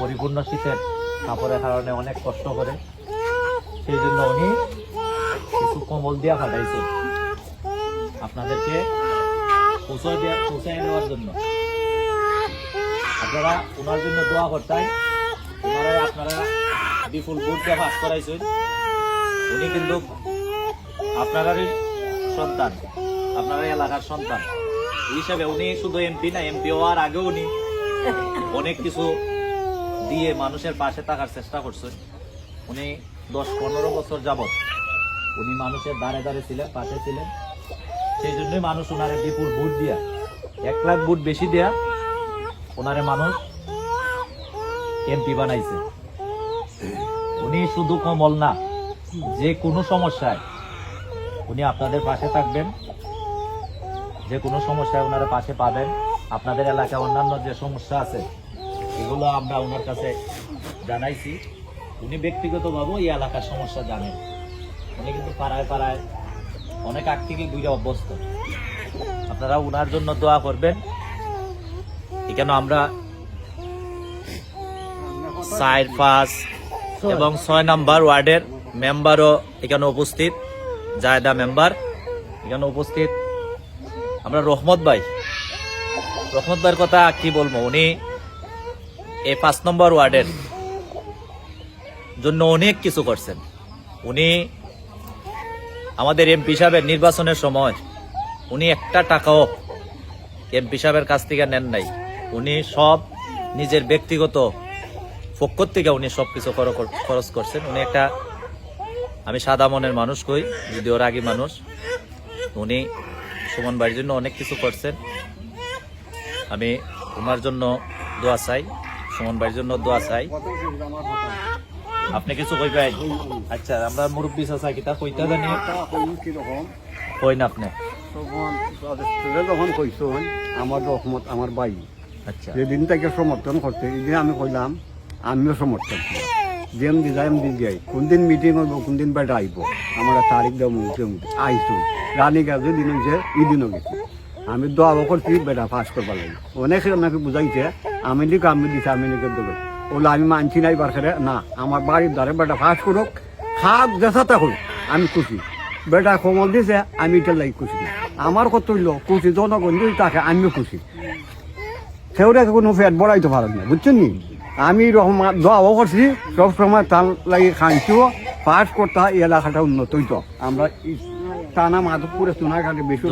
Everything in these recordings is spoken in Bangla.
পরিপূর্ণ শীতের কাপড়ের কারণে অনেক কষ্ট করে। সেই জন্য উনি কিছু কম্বল দিয়া পাঠাইছেন আপনাদেরকে পৌঁছায় দেওয়া পৌঁছায় দেওয়ার জন্য। আপনারা ওনার জন্য দোয়া করতেন আপনারা বিপুল ভোট দিয়ে পাস উনি কিন্তু আপনারারই সন্তান আপনার এলাকার সন্তান। হিসাবে উনি শুধু এমপি না, এমপি হওয়ার আগেও উনি অনেক কিছু দিয়ে মানুষের পাশে থাকার চেষ্টা করছেন উনি দশ পনেরো বছর যাবৎ উনি মানুষের দাঁড়ে দাঁড়ে ছিলেন, পাশে ছিলেন। সেই জন্যই মানুষ ওনারে বিপুল ভোট দিয়া, এক লাখ ভোট বেশি দেয়া ওনারে মানুষ এমপি বানাইছে। উনি শুধু কমল না, যে কোনো সমস্যায় উনি আপনাদের পাশে থাকবেন। যে কোনো সমস্যায় ওনারা পাশে পাবেন। আপনাদের এলাকায় অন্যান্য যে সমস্যা আছে এগুলো আমরা ওনার কাছে জানাইছি। উনি ব্যক্তিগতভাবেও এই এলাকার সমস্যা জানেন। উনি কিন্তু পাড়ায় পাড়ায় অনেক আগ থেকে বুঝে অভ্যস্ত। আপনারা ওনার জন্য দোয়া করবেন। এখানে আমরা চার পাঁচ এবং ছয় নাম্বার ওয়ার্ডের মেম্বারও এখানে উপস্থিত? জায়দা মেম্বার এখানে উপস্থিত? আমরা রহমত ভাই। রহমত ভাইয়ের কথা কি বলব? উনি এই পাঁচ নম্বর ওয়ার্ডের জন্য অনেক কিছু করছেন। উনি আমাদের এমপি সাহেবের নির্বাচনের সময় উনি একটা টাকাও এমপি সাহেবের কাছ থেকে নেন নাই। উনি সব নিজের ব্যক্তিগত পক্ষ থেকে উনি সব কিছু খরচ করছেন। উনি একটা, আমি সাদা মনের মানুষ কই যদি ওর আগে মানুষ। উনি সুমন বাড়ির জন্য অনেক কিছু করছেন। আমি ওনার জন্য দোয়া চাই। সুমন ভাইয়ের জন্য দোয়া চাই। আপনি কিছু কই পাই আচ্ছা আমরা মুরব্বী চাচা কিতা কইতা জানি? কই না আপনি। যখন আমার রহমত আমার বাই আচ্ছা। যেদিন থেকে সমর্থন করতে, এদিন আমি কইলাম আমিও সমর্থন করি যেম দি যাই দি যাই কোনদিন মিটিং হইব, কোনদিন বেটা আইব, আমার তারিখ দেব আইসুন রানী গাছে দিন হয়েছে গেছে। আমি দোয়া করছি বেটা পাস করবার লাগে। অনেক আমাকে বুঝাইছে আমি দিকে আমি দিছে আমি দিকে দেবে। ওগুলো আমি মানছি নাই বারখারে না, আমার বাড়ির দ্বারে বেটা পাস করুক, খাক দেশাতে হোক, আমি খুশি। বেটা কমল দিছে, আমি এটা লাগি খুশি। আমার কত হইল খুশি, জনগণ যদি তাকে, আমিও খুশি। সেওটাকে কোনো ফ্যাট বড়াইতে পারে না, বুঝছেন নি? আমি রহমান দোয়াও করছি সব সময় তার লাগি খাইছিও পাস করতে এলাকাটা উন্নত হইতো। আমরা টানা মাধবপুরে সোনাঘাটে বেশি।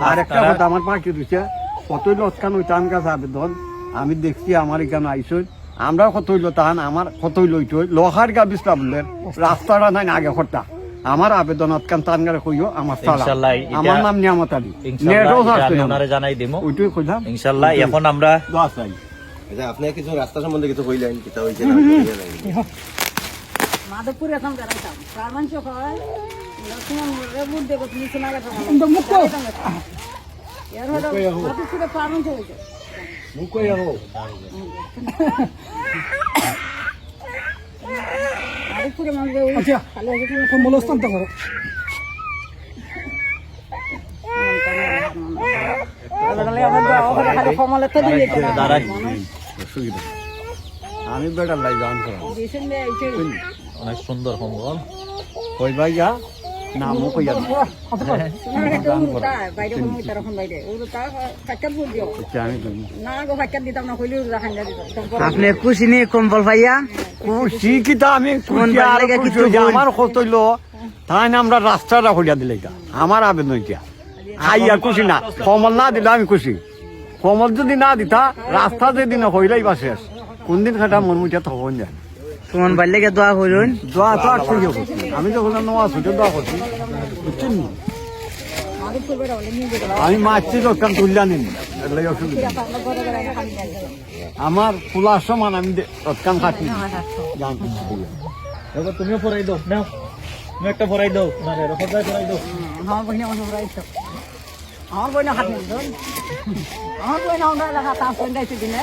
আর একটা কথা আমার পার্টি দিচ্ছে কতই লটকান হইতো আমার কাছে আবেদন আমি দেখছি আমার এখানে আইসই। আমরা কত হইল তাহান আমার কত হইল লোহার গা বিস্তার বললেন রাস্তাটা নাই আগে করতা। আমার আবেদন অতকান তান গারে কইও আমার এটা- আমার নাম নিয়ামত আলী। নেটও জানাই দিমু। ওইটাই কইলাম। ইনশাল্লাহ এখন আমরা দোয়া চাই। আচ্ছা আপনি কিছু রাস্তা সম্বন্ধে কিছু কইলেন? কিতা হইছে না? হইছে না। মাধবপুরে এখন মানুষ হয়। কম্বল অসুবিধা আমি বেটার লাই গান অনেক সুন্দর সম্বল কই ভাই যা নামও কইয়া বুট দিও আচ্ছা না না দিতাম। আপনি খুশি নেই কম্বল পাইয়া? খুশি কিতা আমি। আমার কত হইল তাই না আমরা রাস্তাটা হইয়া দিলে আমার আবেদন এটা আইয়া খুশি না। কমল না দিলে আমি খুশি। কমল যদি না দিতা রাস্তা যেদিন হইলাই বা শেষ। কোনদিন খাটা মন মুঠিয়া তখন যায় সুমন ভাই লেগে দোয়া করুন। দোয়া তো আর করছি আমি যখন নোয়া ছুটে দোয়া করছি। বুঝছেন বেড়া আমি মাছছি দোকান তুললা নিন অসুবিধা আমরা খোলার সমান আমি দোকান খাচ্ছি। জানতে এবার তুমিও পড়াই দাও নাও। তুমি একটা পড়াই দাও। পড়াই দাও। আমার বইনে আমার রাইছো আমার বইনে হাত আমার এলাকা তার দিনে।